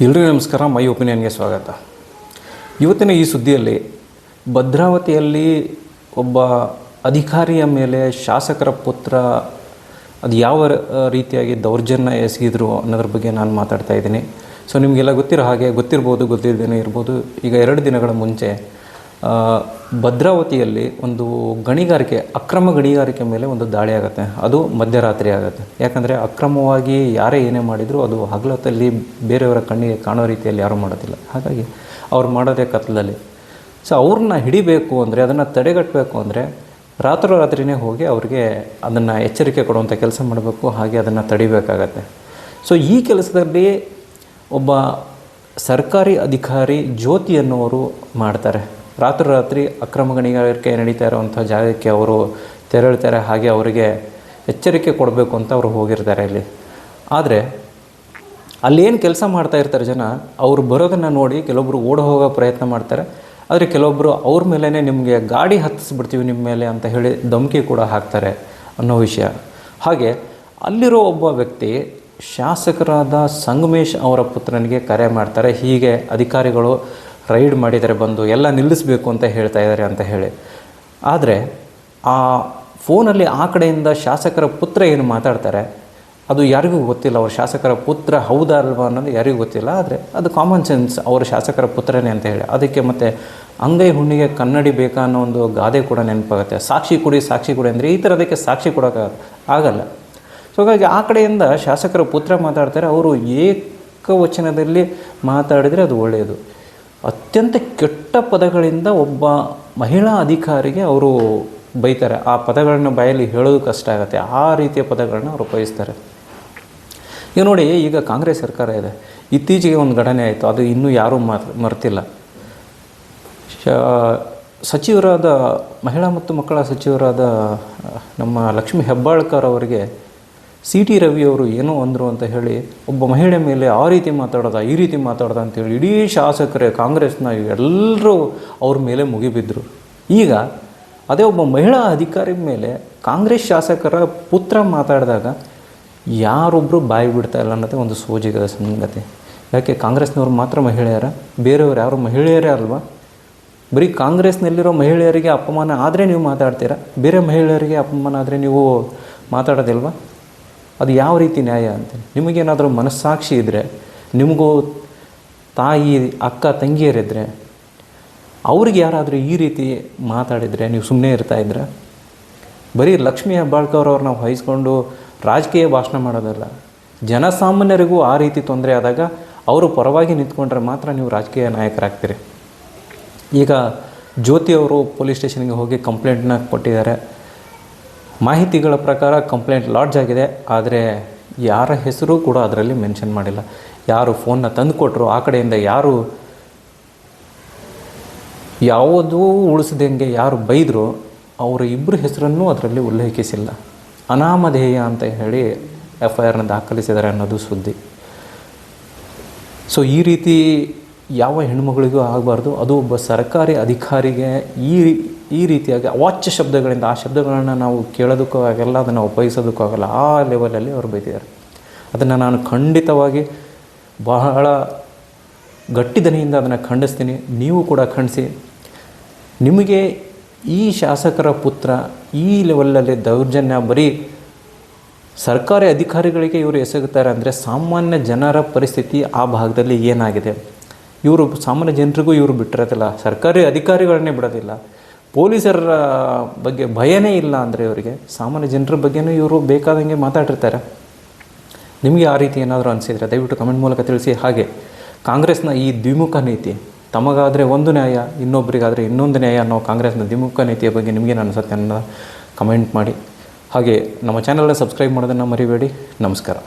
ಎಲ್ರಿಗೂ ನಮಸ್ಕಾರ. ಮೈ ಒಪಿನಿಯನ್ಗೆ ಸ್ವಾಗತ. ಇವತ್ತಿನ ಈ ಸುದ್ದಿಯಲ್ಲಿ ಭದ್ರಾವತಿಯಲ್ಲಿ ಒಬ್ಬ ಅಧಿಕಾರಿಯ ಮೇಲೆ ಶಾಸಕರ ಪುತ್ರ ಅದು ಯಾವ ರೀತಿಯಾಗಿ ದೌರ್ಜನ್ಯ ಎಸಗಿದ್ರು ಅನ್ನೋದ್ರ ಬಗ್ಗೆ ನಾನು ಮಾತಾಡ್ತಾ ಇದ್ದೀನಿ. ಸೊ, ನಿಮಗೆಲ್ಲ ಗೊತ್ತಿರೋ ಹಾಗೆ ಗೊತ್ತಿರ್ಬೋದು ಗೊತ್ತಿದ್ದೇನೆ ಇರ್ಬೋದು. ಈಗ ಎರಡು ದಿನಗಳ ಮುಂಚೆ ಭದ್ರಾವತಿಯಲ್ಲಿ ಒಂದು ಗಣಿಗಾರಿಕೆ, ಅಕ್ರಮ ಗಣಿಗಾರಿಕೆ ಮೇಲೆ ಒಂದು ದಾಳಿ ಆಗುತ್ತೆ. ಅದು ಮಧ್ಯರಾತ್ರಿ ಆಗುತ್ತೆ. ಯಾಕಂದರೆ ಅಕ್ರಮವಾಗಿ ಯಾರೇ ಏನೇ ಮಾಡಿದರೂ ಅದು ಹಗಲತ್ತಲ್ಲಿ ಬೇರೆಯವರ ಕಣ್ಣಿಗೆ ಕಾಣೋ ರೀತಿಯಲ್ಲಿ ಯಾರೂ ಮಾಡೋದಿಲ್ಲ. ಹಾಗಾಗಿ ಅವ್ರು ಮಾಡೋದೇ ಕತ್ಲಲ್ಲಿ ಸೊ ಅವ್ರನ್ನ ಹಿಡಿಬೇಕು ಅಂದರೆ, ಅದನ್ನು ತಡೆಗಟ್ಟಬೇಕು ಅಂದರೆ, ರಾತ್ರೋರಾತ್ರಿನೇ ಹೋಗಿ ಅವ್ರಿಗೆ ಅದನ್ನು ಎಚ್ಚರಿಕೆ ಕೊಡುವಂಥ ಕೆಲಸ ಮಾಡಬೇಕು, ಹಾಗೆ ಅದನ್ನು ತಡಿಬೇಕಾಗತ್ತೆ. ಸೊ ಈ ಕೆಲಸದಲ್ಲಿ ಒಬ್ಬ ಸರ್ಕಾರಿ ಅಧಿಕಾರಿ ಜ್ಯೋತಿ ಅನ್ನುವರು ಮಾಡ್ತಾರೆ. ರಾತ್ರೋರಾತ್ರಿ ಅಕ್ರಮ ಗಣಿಗಾರಿಕೆ ನಡೀತಾ ಇರುವಂಥ ಜಾಗಕ್ಕೆ ಅವರು ತೆರಳ್ತಾರೆ, ಹಾಗೆ ಅವರಿಗೆ ಎಚ್ಚರಿಕೆ ಕೊಡಬೇಕು ಅಂತ ಅವರು ಹೋಗಿರ್ತಾರೆ ಇಲ್ಲಿ. ಆದರೆ ಅಲ್ಲೇನು ಕೆಲಸ ಮಾಡ್ತಾ ಇರ್ತಾರೆ ಜನ, ಅವರು ಬರೋದನ್ನು ನೋಡಿ ಕೆಲವೊಬ್ಬರು ಓಡ ಹೋಗೋ ಪ್ರಯತ್ನ ಮಾಡ್ತಾರೆ. ಆದರೆ ಕೆಲವೊಬ್ಬರು ಅವ್ರ ಮೇಲೇ ನಿಮಗೆ ಗಾಡಿ ಹತ್ತಿಸ್ಬಿಡ್ತೀವಿ ನಿಮ್ಮ ಮೇಲೆ ಅಂತ ಹೇಳಿ ಧಮಕಿ ಕೂಡ ಹಾಕ್ತಾರೆ ಅನ್ನೋ ವಿಷಯ. ಹಾಗೆ ಅಲ್ಲಿರೋ ಒಬ್ಬ ವ್ಯಕ್ತಿ ಶಾಸಕರಾದ ಸಂಗಮೇಶ್ ಅವರ ಪುತ್ರನಿಗೆ ಕರೆ ಮಾಡ್ತಾರೆ. ಹೀಗೆ ಅಧಿಕಾರಿಗಳು ರೈಡ್ ಮಾಡಿದರೆ ಬಂದು ಎಲ್ಲ ನಿಲ್ಲಿಸಬೇಕು ಅಂತ ಹೇಳ್ತಾ ಇದ್ದಾರೆ ಅಂತ ಹೇಳಿ. ಆದರೆ ಆ ಫೋನಲ್ಲಿ ಆ ಕಡೆಯಿಂದ ಶಾಸಕರ ಪುತ್ರ ಏನು ಮಾತಾಡ್ತಾರೆ, ಅದು ಯಾರಿಗೂ ಗೊತ್ತಿಲ್ಲ. ಅವ್ರ ಶಾಸಕರ ಪುತ್ರ ಹೌದಾ ಅನ್ನೋದು ಯಾರಿಗೂ ಗೊತ್ತಿಲ್ಲ. ಆದರೆ ಅದು ಕಾಮನ್ ಸೆನ್ಸ್ ಅವರ ಶಾಸಕರ ಪುತ್ರನೇ ಅಂತ ಹೇಳಿ. ಅದಕ್ಕೆ ಮತ್ತು ಅಂಗೈ ಹುಣ್ಣಿಗೆ ಕನ್ನಡಿ ಬೇಕಾ ಅನ್ನೋ ಒಂದು ಗಾದೆ ಕೂಡ ನೆನಪಾಗುತ್ತೆ. ಸಾಕ್ಷಿ ಕೊಡಿ ಸಾಕ್ಷಿ ಕೊಡಿ ಅಂದರೆ ಈ ಥರದಕ್ಕೆ ಸಾಕ್ಷಿ ಕೊಡೋಕೆ ಆಗಲ್ಲ. ಸೊ ಹಾಗಾಗಿ ಆ ಕಡೆಯಿಂದ ಶಾಸಕರ ಪುತ್ರ ಮಾತಾಡ್ತಾರೆ. ಅವರು ಏಕವಚನದಲ್ಲಿ ಮಾತಾಡಿದರೆ ಅದು ಒಳ್ಳೆಯದು. ಅತ್ಯಂತ ಕೆಟ್ಟ ಪದಗಳಿಂದ ಒಬ್ಬ ಮಹಿಳಾ ಅಧಿಕಾರಿಗೆ ಅವರು ಬೈತಾರೆ. ಆ ಪದಗಳನ್ನು ಬಾಯಲ್ಲಿ ಹೇಳೋದು ಕಷ್ಟ ಆಗುತ್ತೆ. ಆ ರೀತಿಯ ಪದಗಳನ್ನ ಅವರು ಉಪಯೋಗಿಸ್ತಾರೆ. ಈಗ ನೋಡಿ, ಈಗ ಕಾಂಗ್ರೆಸ್ ಸರ್ಕಾರ ಇದೆ. ಇತ್ತೀಚೆಗೆ ಒಂದು ಘಟನೆ ಆಯಿತು. ಅದು ಇನ್ನೂ ಯಾರೂ ಮರ್, ಮರ್ತಿಲ್ಲ. ಸಚಿವರಾದ ಮಹಿಳಾ ಮತ್ತು ಮಕ್ಕಳ ಸಚಿವರಾದ ನಮ್ಮ ಲಕ್ಷ್ಮೀ ಹೆಬ್ಬಾಳ್ಕರ್ ಅವರಿಗೆ ಸಿ ಟಿ ರವಿಯವರು ಏನೋ ಅಂದರು ಅಂತ ಹೇಳಿ ಒಬ್ಬ ಮಹಿಳೆ ಮೇಲೆ ಆ ರೀತಿ ಮಾತಾಡೋದ, ಈ ರೀತಿ ಮಾತಾಡ್ದ ಅಂತೇಳಿ ಇಡೀ ಶಾಸಕರೇ, ಕಾಂಗ್ರೆಸ್ನ ಎಲ್ಲರೂ ಅವ್ರ ಮೇಲೆ ಮುಗಿಬಿದ್ದರು ಈಗ ಅದೇ ಒಬ್ಬ ಮಹಿಳಾ ಅಧಿಕಾರಿ ಮೇಲೆ ಕಾಂಗ್ರೆಸ್ ಶಾಸಕರ ಪುತ್ರ ಮಾತಾಡಿದಾಗ ಯಾರೊಬ್ಬರು ಬಾಯಿ ಬಿಡ್ತಾ ಇಲ್ಲ ಅನ್ನೋದೇ ಒಂದು ಸೋಜಿಗದ ಸಂಗತಿ. ಯಾಕೆ, ಕಾಂಗ್ರೆಸ್ನವ್ರು ಮಾತ್ರ ಮಹಿಳೆಯರ? ಬೇರೆಯವ್ರು ಯಾರು ಮಹಿಳೆಯರೇ ಅಲ್ವಾ? ಬರೀ ಕಾಂಗ್ರೆಸ್ನಲ್ಲಿರೋ ಮಹಿಳೆಯರಿಗೆ ಅಪಮಾನ ಆದರೆ ನೀವು ಮಾತಾಡ್ತೀರಾ? ಬೇರೆ ಮಹಿಳೆಯರಿಗೆ ಅಪಮಾನ ಆದರೆ ನೀವು ಮಾತಾಡೋದಿಲ್ವಾ? ಅದು ಯಾವ ರೀತಿ ನ್ಯಾಯ ಅಂತ ನಿಮಗೇನಾದರೂ ಮನಸ್ಸಾಕ್ಷಿ ಇದ್ದರೆ ನಿಮಗೂ ತಾಯಿ, ಅಕ್ಕ ತಂಗಿಯರಿದ್ದರೆ ಅವ್ರಿಗೆ ಯಾರಾದರೂ ಈ ರೀತಿ ಮಾತಾಡಿದರೆ, ನೀವು ಸುಮ್ಮನೆ ಇರ್ತಾ ಇದ್ರೆ, ಬರೀ ಲಕ್ಷ್ಮೀ ಹೆಬ್ಬಾಳ್ಕರ್ ಅವ್ರು ನಾವು ವಹಿಸ್ಕೊಂಡು ರಾಜಕೀಯ ಭಾಷಣ ಮಾಡೋದಲ್ಲ, ಜನಸಾಮಾನ್ಯರಿಗೂ ಆ ರೀತಿ ತೊಂದರೆ ಆದಾಗ ಅವರು ಪರವಾಗಿ ನಿಂತ್ಕೊಂಡ್ರೆ ಮಾತ್ರ ನೀವು ರಾಜಕೀಯ ನಾಯಕರಾಗ್ತೀರಿ. ಈಗ ಜ್ಯೋತಿ ಅವರು ಪೊಲೀಸ್ ಸ್ಟೇಷನ್ಗೆ ಹೋಗಿ ಕಂಪ್ಲೇಂಟ್ನ ಕೊಟ್ಟಿದ್ದಾರೆ. ಮಾಹಿತಿಗಳ ಪ್ರಕಾರ ಕಂಪ್ಲೇಂಟ್ ಲಾಡ್ಜ್ ಆಗಿದೆ, ಆದರೆ ಯಾರ ಹೆಸರು ಕೂಡ ಅದರಲ್ಲಿ ಮೆನ್ಷನ್ ಮಾಡಿಲ್ಲ. ಯಾರು ಫೋನ್ನ ತಂದು ಕೊಟ್ಟರು ಆ ಕಡೆಯಿಂದ ಯಾರು ಯಾವುದೂ ಉಳಿಸದಂಗೆ ಯಾರು ಬೈದರು, ಅವರ ಇಬ್ಬರ ಹೆಸರನ್ನು ಅದರಲ್ಲಿ ಉಲ್ಲೇಖಿಸಿಲ್ಲ. ಅನಾಮಧೇಯ ಅಂತ ಹೇಳಿ ಎಫ್ ಐ ಆರ್ನ ದಾಖಲಿಸಿದ್ದಾರೆ ಅನ್ನೋದು ಸುದ್ದಿ. ಸೊ ಈ ರೀತಿ ಯಾವ ಹೆಣ್ಮಗಳಿಗೂ ಆಗಬಾರ್ದು, ಅದು ಒಬ್ಬ ಸರ್ಕಾರಿ ಅಧಿಕಾರಿಗೆ ಈ ಈ ರೀತಿಯಾಗಿ ಅವಾಚ್ಯ ಶಬ್ದಗಳಿಂದ ಆ ಶಬ್ದಗಳನ್ನು ನಾವು ಕೇಳೋದಕ್ಕೂ ಆಗಲ್ಲ, ಅದನ್ನು ಉಪಯೋಗಿಸೋದಕ್ಕೂ ಆಗಲ್ಲ, ಆ ಲೆವೆಲಲ್ಲಿ ಅವರು ಬೈದಿದ್ದಾರೆ ಅದನ್ನು ನಾನು ಖಂಡಿತವಾಗಿ ಬಹಳ ಗಟ್ಟಿದನೆಯಿಂದ ಅದನ್ನು ಖಂಡಿಸ್ತೀನಿ. ನೀವು ಕೂಡ ಖಂಡಿಸಿ. ನಿಮಗೆ ಈ ಶಾಸಕರ ಪುತ್ರ ಈ ಲೆವೆಲಲ್ಲಿ ದೌರ್ಜನ್ಯ, ಬರೀ ಸರ್ಕಾರಿ ಅಧಿಕಾರಿಗಳಿಗೆ ಇವರು ಎಸಗುತ್ತಾರೆ ಅಂದರೆ ಸಾಮಾನ್ಯ ಜನರ ಪರಿಸ್ಥಿತಿ ಆ ಭಾಗದಲ್ಲಿ ಏನಾಗಿದೆ? ಇವರು ಸಾಮಾನ್ಯ ಜನರಿಗೂ ಇವರು ಬಿಟ್ಟಿರೋದಿಲ್ಲ. ಸರ್ಕಾರಿ ಅಧಿಕಾರಿಗಳನ್ನೇ ಬಿಡೋದಿಲ್ಲ. ಪೊಲೀಸರ ಬಗ್ಗೆ ಭಯನೇ ಇಲ್ಲ ಅಂದರೆ ಇವರಿಗೆ. ಸಾಮಾನ್ಯ ಜನರ ಬಗ್ಗೆನೂ ಇವರು ಬೇಕಾದಂಗೆ ಮಾತಾಡಿರ್ತಾರೆ. ನಿಮಗೆ ಆ ರೀತಿ ಏನಾದರೂ ಅನಿಸಿದರೆ ದಯವಿಟ್ಟು ಕಮೆಂಟ್ ಮೂಲಕ ತಿಳಿಸಿ. ಹಾಗೆ ಕಾಂಗ್ರೆಸ್ನ ಈ ದ್ವಿಮುಖ ನೀತಿ, ತಮಗಾದರೆ ಒಂದು ನ್ಯಾಯ ಇನ್ನೊಬ್ಬರಿಗಾದರೆ ಇನ್ನೊಂದು ನ್ಯಾಯ ಅನ್ನೋ ಕಾಂಗ್ರೆಸ್ನ ದ್ವಿಮುಖ ನೀತಿಯ ಬಗ್ಗೆ ನಿಮಗೇನು ಅನಿಸುತ್ತೆ ಅನ್ನೋ ಕಮೆಂಟ್ ಮಾಡಿ. ಹಾಗೆ ನಮ್ಮ ಚಾನಲ್ನ ಸಬ್ಸ್ಕ್ರೈಬ್ ಮಾಡೋದನ್ನು ಮರಿಬೇಡಿ. ನಮಸ್ಕಾರ.